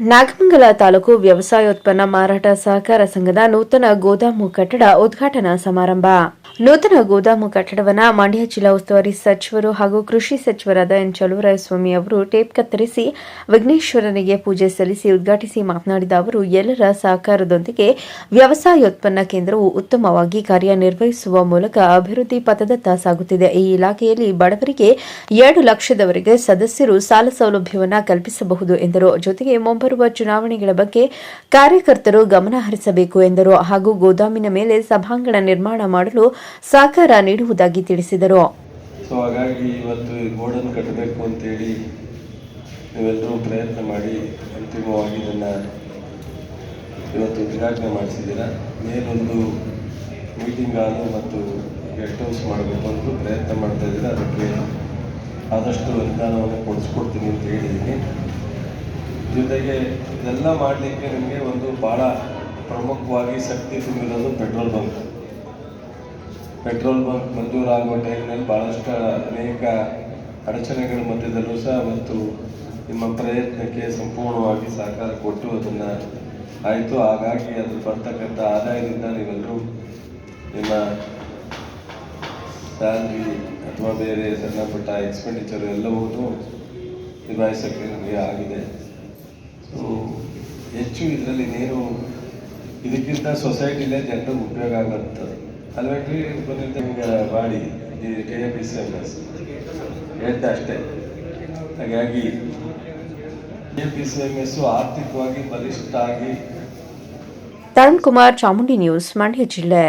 ನಾಗಮಂಗಲ ತಾಲೂಕು ವ್ಯವಸಾಯೋತ್ಪನ್ನ ಮಾರಾಟ ಸಹಕಾರ ಸಂಘದ ನೂತನ ಗೋದಾಮು ಕಟ್ಟಡ ಉದ್ಘಾಟನಾ ಸಮಾರಂಭ. ನೂತನ ಗೋದಾಮು ಕಟ್ಟಡವನ್ನು ಮಂಡ್ಯ ಜಿಲ್ಲಾ ಉಸ್ತುವಾರಿ ಸಚಿವರು ಹಾಗೂ ಕೃಷಿ ಸಚಿವರಾದ ಎನ್ ಚಲುವರಾಯಸ್ವಾಮಿ ಅವರು ಟೇಪ್ ಕತ್ತರಿಸಿ ವಿಘ್ನೇಶ್ವರನಿಗೆ ಪೂಜೆ ಸಲ್ಲಿಸಿ ಉದ್ಘಾಟಿಸಿ ಮಾತನಾಡಿದ ಅವರು, ಎಲ್ಲರ ಸಹಕಾರದೊಂದಿಗೆ ವ್ಯವಸಾಯೋತ್ಪನ್ನ ಕೇಂದ್ರವು ಉತ್ತಮವಾಗಿ ಕಾರ್ಯನಿರ್ವಹಿಸುವ ಮೂಲಕ ಅಭಿವೃದ್ಧಿ ಪಥದತ್ತ ಸಾಗುತ್ತಿದೆ. ಈ ಇಲಾಖೆಯಲ್ಲಿ ಬಡವರಿಗೆ ಎರಡು ಲಕ್ಷದವರೆಗೆ ಸದಸ್ಯರು ಸಾಲ ಸೌಲಭ್ಯವನ್ನು ಕಲ್ಪಿಸಬಹುದು ಎಂದರು. ಜೊತೆಗೆ ಮುಂಬರುವ ಚುನಾವಣೆಗಳ ಬಗ್ಗೆ ಕಾರ್ಯಕರ್ತರು ಗಮನ ಹರಿಸಬೇಕು ಎಂದರು ಹಾಗೂ ಗೋದಾಮಿನ ಮೇಲೆ ಸಭಾಂಗಣ ನಿರ್ಮಾಣ ಮಾಡಲು ಸಹಕಾರ ನೀಡುವುದಾಗಿ ತಿಳಿಸಿದರು. ಸೊ ಹಾಗಾಗಿ ಇವತ್ತು ಗೋಡನ್ನು ಕಟ್ಟಬೇಕು ಅಂತೇಳಿ ನೀವೆಲ್ಲರೂ ಪ್ರಯತ್ನ ಮಾಡಿ ಅಂತಿಮವಾಗಿ ಇದನ್ನು ಇವತ್ತು ಉದ್ಘಾಟನೆ ಮಾಡಿಸಿದ್ದೀರಾ? ಮೇಲೊಂದು ಮೀಟಿಂಗ್ ಹಾಲು ಮತ್ತು ಗೆಸ್ಟ್ ಹೌಸ್ ಮಾಡಬೇಕು ಅಂತ ಪ್ರಯತ್ನ ಮಾಡ್ತಾ ಇದ್ದೀರಾ? ಅದಕ್ಕೆ ಆದಷ್ಟು ಅನುದಾನವನ್ನು ಕೊಡಿಸ್ಕೊಡ್ತೀನಿ ಅಂತ ಹೇಳಿದ್ದೀನಿ. ಜೊತೆಗೆ ಇದೆಲ್ಲ ಮಾಡಲಿಕ್ಕೆ ನಿಮಗೆ ಒಂದು ಭಾಳ ಪ್ರಮುಖವಾಗಿ ಶಕ್ತಿ ತುಂಬಿರೋದು ಪೆಟ್ರೋಲ್ ಬಂಕ್. ಪೆಟ್ರೋಲ್ ಬಂಕ್ ಮಂಜೂರಾಗುವ ಟೈಮ್ನಲ್ಲಿ ಭಾಳಷ್ಟು ಅನೇಕ ಅಡಚಣೆಗಳ ಮಧ್ಯದಲ್ಲೂ ಸಹ ಮತ್ತು ನಿಮ್ಮ ಪ್ರಯತ್ನಕ್ಕೆ ಸಂಪೂರ್ಣವಾಗಿ ಸಹಕಾರ ಕೊಟ್ಟು ಅದನ್ನು ಆಯಿತು. ಹಾಗಾಗಿ ಅದ್ರ ಬರ್ತಕ್ಕಂಥ ಆದಾಯದಿಂದ ನೀವೆಲ್ಲರೂ ನಿಮ್ಮ ಸ್ಯಾಲ್ರಿ ಅಥವಾ ಬೇರೆ ಸಣ್ಣ ಪುಟ್ಟ ಎಕ್ಸ್ಪೆಂಡಿಚರ್ ಎಲ್ಲವೂ ನಿಭಾಯಿಸೋಕ್ಕೆ ನಿಮಗೆ ಆಗಿದೆ. ಸೊ ಹೆಚ್ಚು ಇದರಲ್ಲಿ ನೀರು ಇದಕ್ಕಿಂತ ಸೊಸೈಟಿಲೇ ಜನರಿಗೆ ಉಪಯೋಗ ಆಗುತ್ತದೆ ಅಲ್ವೇನ್ರಿ ಬಂದಿದ್ದ ಬಾಡಿ ಈ K A P C M S ಅಷ್ಟೇ. ಹಾಗಾಗಿ K P C M S ಆರ್ಥಿಕವಾಗಿ ಬಲಿಷ್ಠ ಆಗಿ ತರುಣ್ ಕುಮಾರ್ ಚಾಮುಂಡಿ ನ್ಯೂಸ್, ಮಂಡ್ಯ ಜಿಲ್ಲೆ.